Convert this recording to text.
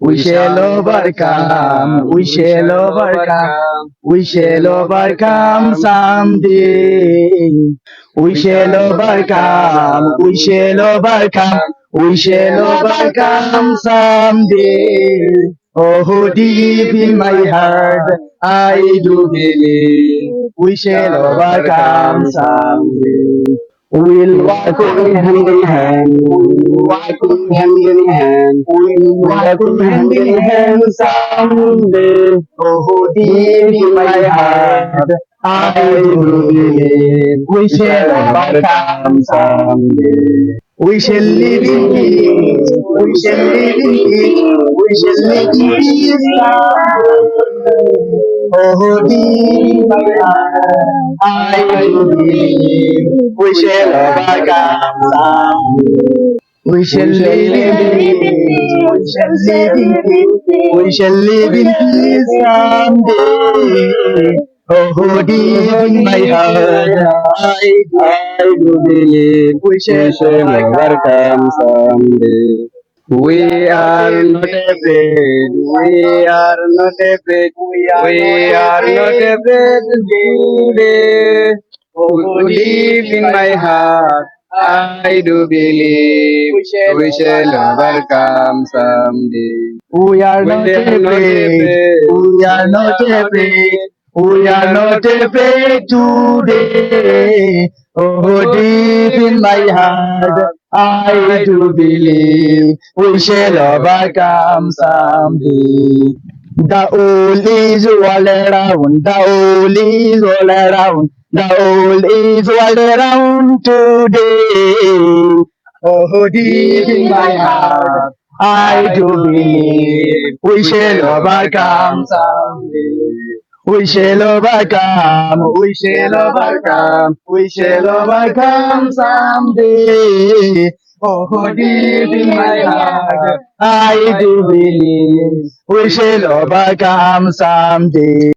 We shall overcome. We shall overcome. We shall overcome someday. We shall overcome. We shall overcome. We shall overcome someday. Oh, deep in my heart, I do believe we shall overcome someday. We'll walk hand in hand, walking hand in hand, we'll walk hand in hand someday. Oh, deep in my heart, I do believe we shall overcome someday. We shall live in peace, we shall live in peace, we shall live in peace. Oh, heart, I believe we shall overcome someday. We shall live in peace, we shall live in peace, we shall live in peace someday. Oh, deep in my heart, I, I do believe we shall overcome someday. We are not afraid, we are not afraid, we are not afraid today. Oh, oh deep in my heart, I do believe we shall overcome someday. We are not afraid, we are not afraid, we are not afraid today. Oh, deep in my heart, I do believe we shall overcome someday. The old is all around, the old is all around, the old is all around today. Oh, deep in my heart, I do believe we shall overcome someday. We shall overcome, we shall overcome, we shall overcome someday. Oh, deep in my heart, I do believe we shall overcome someday.